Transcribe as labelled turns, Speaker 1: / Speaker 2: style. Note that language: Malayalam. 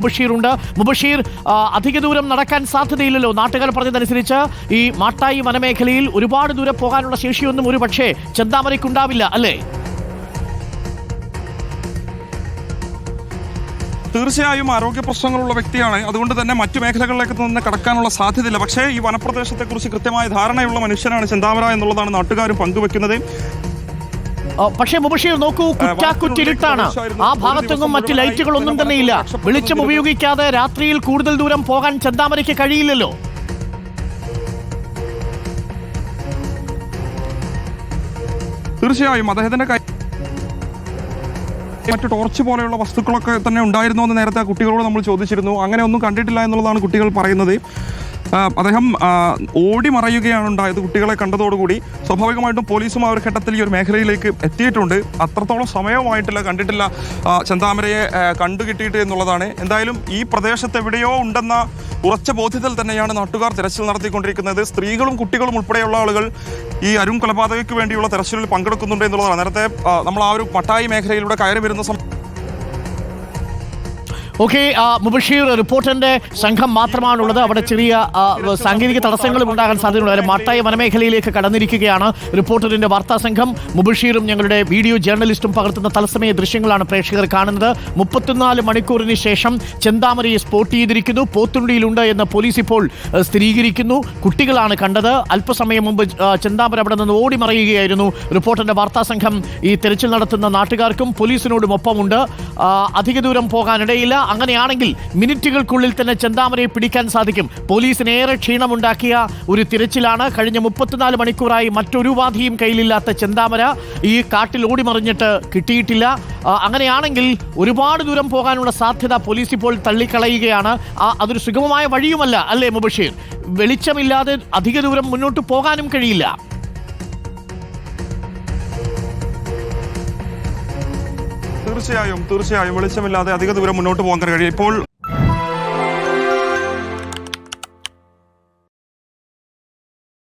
Speaker 1: മുബഷീറുണ്ട് മുബഷീർ അധിക ദൂരം നടക്കാൻ സാധ്യതയില്ലല്ലോ. നാട്ടുകാർ പറഞ്ഞതനുസരിച്ച് ഈ മാട്ടായി വനമേഖലയിൽ ഒരുപാട് ദൂരം പോകാനുള്ള ശേഷിയൊന്നും ഒരു പക്ഷേ ചെന്താമരയ്ക്കുണ്ടാവില്ല അല്ലേ?
Speaker 2: തീർച്ചയായും ആരോഗ്യ പ്രശ്നങ്ങളുള്ള വ്യക്തിയാണ്. അതുകൊണ്ട് തന്നെ മറ്റു മേഖലകളിലേക്ക് നിന്ന് കടക്കാനുള്ള സാധ്യതയില്ല. പക്ഷേ ഈ വനപ്രദേശത്തെക്കുറിച്ച് കൃത്യമായ ധാരണയുള്ള മനുഷ്യനാണ് ചെന്താമര എന്നുള്ളതാണ് നാട്ടുകാരും പങ്കുവെക്കുന്നത്.
Speaker 1: പക്ഷേ മുബഷീർ നോക്കൂ കുറ്റാക്കുറ്റിരുട്ടാണ് ആ ഭാഗത്തൊന്നും മറ്റ് ലൈറ്റുകളൊന്നും തന്നെ ഇല്ല. വെളിച്ചം ഉപയോഗിക്കാതെ രാത്രിയിൽ കൂടുതൽ ദൂരം പോകാൻ ചെന്താമരയ്ക്ക് കഴിയില്ലല്ലോ.
Speaker 2: തീർച്ചയായും അദ്ദേഹത്തിന്റെ മറ്റ് മറ്റു ടോർച്ച് പോലെയുള്ള വസ്തുക്കളൊക്കെ തന്നെ ഉണ്ടായിരുന്നു എന്ന് നേരത്തെ കുട്ടികളോട് നമ്മൾ ചോദിച്ചിരുന്നു. അങ്ങനെ ഒന്നും കണ്ടിട്ടില്ല എന്നുള്ളതാണ് കുട്ടികൾ പറയുന്നത്. അദ്ദേഹം ഓടി മറയുകയാണ് ഉണ്ടായത്. കുട്ടികളെ കണ്ടതോടുകൂടി സ്വാഭാവികമായിട്ടും പോലീസും ആ ഒരു ഘട്ടത്തിൽ ഈ ഒരു മേഖലയിലേക്ക് എത്തിയിട്ടുണ്ട്. അത്രത്തോളം സമയമായിട്ടില്ല കണ്ടിട്ടില്ല. ചന്താമരയെ ചെന്താമരയെ കണ്ടു കിട്ടിയിട്ട് എന്നുള്ളതാണ്. എന്തായാലും ഈ പ്രദേശത്ത് എവിടെയോ ഉണ്ടെന്ന ഉറച്ച ബോധ്യത്തിൽ തന്നെയാണ് നാട്ടുകാർ തെരച്ചിൽ നടത്തിക്കൊണ്ടിരിക്കുന്നത്. സ്ത്രീകളും കുട്ടികളും ഉൾപ്പെടെയുള്ള ആളുകൾ ഈ അരുൺ കൊലപാതകയ്ക്ക് വേണ്ടിയുള്ള തെരച്ചിലിൽ പങ്കെടുക്കുന്നുണ്ട് എന്നുള്ളതാണ്. നേരത്തെ നമ്മൾ ആ ഒരു മട്ടായി മേഖലയിലൂടെ കയറി വരുന്ന സമയം
Speaker 1: ഓക്കെ മുബഷീർ റിപ്പോർട്ടറിന്റെ സംഘം മാത്രമാണുള്ളത്. അവിടെ ചെറിയ സാങ്കേതിക തടസ്സങ്ങളും ഉണ്ടാകാൻ സാധ്യതയുണ്ട്. അവർ മട്ടായ വനമേഖലയിലേക്ക് കടന്നിരിക്കുകയാണ് റിപ്പോർട്ടറിന്റെ വാർത്താ സംഘം. മുബഷീറും ഞങ്ങളുടെ വീഡിയോ ജേർണലിസ്റ്റും പകർത്തുന്ന തത്സമയ ദൃശ്യങ്ങളാണ് പ്രേക്ഷകർ കാണുന്നത്. മുപ്പത്തിനാല് മണിക്കൂറിന് ശേഷം ചെന്താമരയെ സ്പോട്ട് ചെയ്തിരിക്കുന്നു. പോത്തുണ്ടിയിലുണ്ട് എന്ന് പോലീസ് ഇപ്പോൾ സ്ഥിരീകരിക്കുന്നു. കുട്ടികളാണ് കണ്ടത്. അല്പസമയം മുമ്പ് ചെന്താമര അവിടെ നിന്ന് ഓടി മറയുകയായിരുന്നു റിപ്പോർട്ടറിന്റെ വാർത്താ സംഘം. ഈ തെരച്ചിൽ നടത്തുന്ന നാട്ടുകാർക്കും പോലീസിനോടും ഒപ്പമുണ്ട് അധിക ദൂരം പോകാനിടയില്ല. അങ്ങനെയാണെങ്കിൽ മിനിറ്റുകൾക്കുള്ളിൽ തന്നെ ചെന്താമരയെ പിടിക്കാൻ സാധിക്കും. പോലീസിന് ഏറെ ക്ഷീണമുണ്ടാക്കിയ ഒരു തിരച്ചിലാണ് കഴിഞ്ഞ മുപ്പത്തിനാല് മണിക്കൂറായി മറ്റൊരു ഉപാധിയും കയ്യിലില്ലാത്ത ചെന്താമര ഈ കാട്ടിൽ ഓടിമറിഞ്ഞിട്ട് കിട്ടിയിട്ടില്ല. അങ്ങനെയാണെങ്കിൽ ഒരുപാട് ദൂരം പോകാനുള്ള സാധ്യത പോലീസ് ഇപ്പോൾ തള്ളിക്കളയുകയാണ്. അതൊരു സുഗമമായ വഴിയുമല്ല അല്ലേ മുബഷീർ? വെളിച്ചമില്ലാതെ അധിക ദൂരം മുന്നോട്ട് പോകാനും കഴിയില്ല.
Speaker 2: തീർച്ചയായും തീർച്ചയായും വെളിച്ചമില്ലാതെ അധിക ദൂരം മുന്നോട്ട് പോകാൻ കഴിയും. ഇപ്പോൾ